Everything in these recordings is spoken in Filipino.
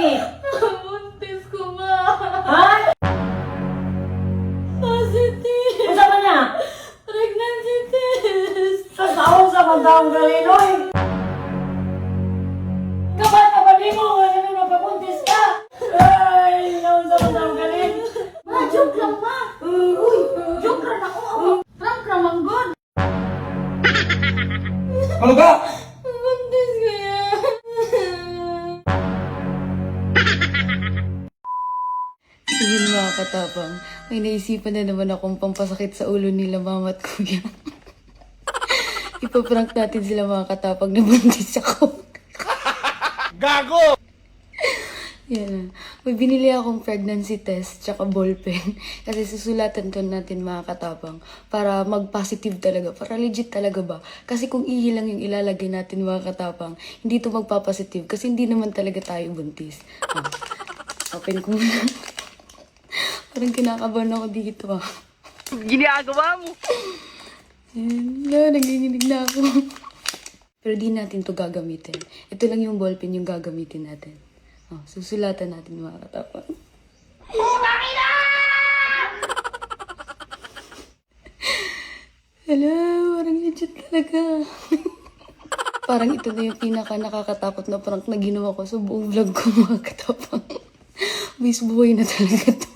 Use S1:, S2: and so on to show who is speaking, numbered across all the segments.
S1: nih?
S2: Buntis?
S1: Hah?
S2: Positif. Ano sa
S1: kanya?
S2: Pregnancy test. Sa
S1: taong sa pantaong galinoy. Kapag kapag mo, ngayon na napabuntis ka. Ay, naon sa pantaong galin.
S3: Ma, joke
S4: lang
S3: ma.
S4: Uy,
S3: joke lang ako. Prank ramang good.
S1: Mga katapang, may naisipan na naman akong pampasakit sa ulo nila mama at kuya. Ipaprank natin sila mga katapang na buntis ako.
S5: Gago!
S1: Yan na. May binili akong pregnancy test tsaka ballpen. Kasi susulatan to natin mga katapang para mag-positive talaga. Para legit talaga ba? Kasi kung ihi lang yung ilalagay natin mga katapang, hindi to magpa-positive. Kasi hindi naman talaga tayo buntis. Ah, open ko muna. Parang kinakabahan ako dito ah.
S6: Ginagawa mo.
S1: Ayan, na, nanginginig na ako. Pero di natin to gagamitin. Ito lang yung ballpen yung gagamitin natin. Oh, susulatan natin mga katapang. Hello, parang legit talaga. parang ito na yung pinaka nakakatakot na prank na ginawa ko sa buong vlog ko mga katapang. Bis buhay na talaga to.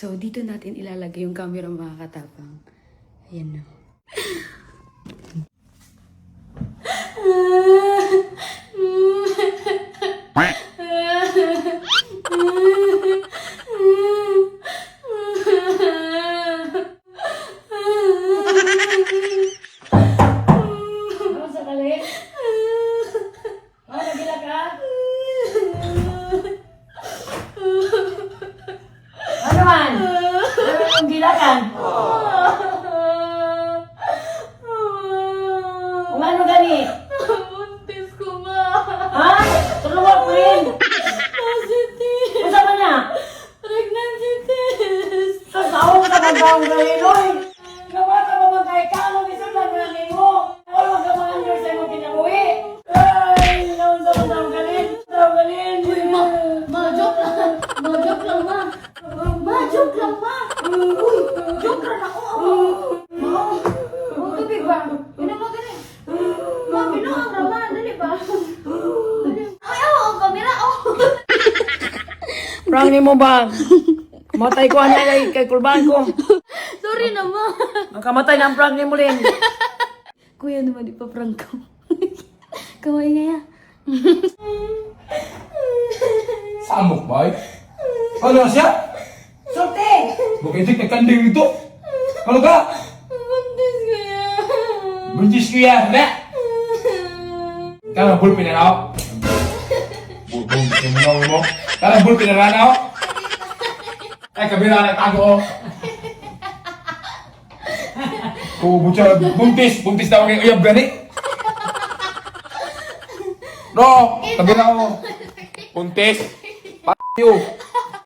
S1: So, dito natin ilalagay yung camera mga katapang. Ayan na.
S2: Kung ano gani? Buntis ko ba? Ha? Tulungan ko rin. Positive! Kung saan niya? Pregnancy test! Sa
S1: taong sa magbaong galinoy. Prang ni
S7: mo ba? Matay ko anay kay, kay kulban ko.
S3: Sorry na, ma!
S7: Makamatay na ang prang ni mo rin.
S1: Kuya naman, ipaprank ko. Kamay nga ya.
S8: Samok ba? Ano siya?
S4: Sulti!
S8: Bukitik na kanding ito. Ano ka?
S2: Buntis ko yan.
S8: Buntis ko yan, na? Kala bulpin na ako. Bulpin mo mo. Kala bulpin na ako. Ay, kabila na tago ko. Kubo siya, buntis. Buntis daw kay uyab gani. No, kabila ako. Buntis. You.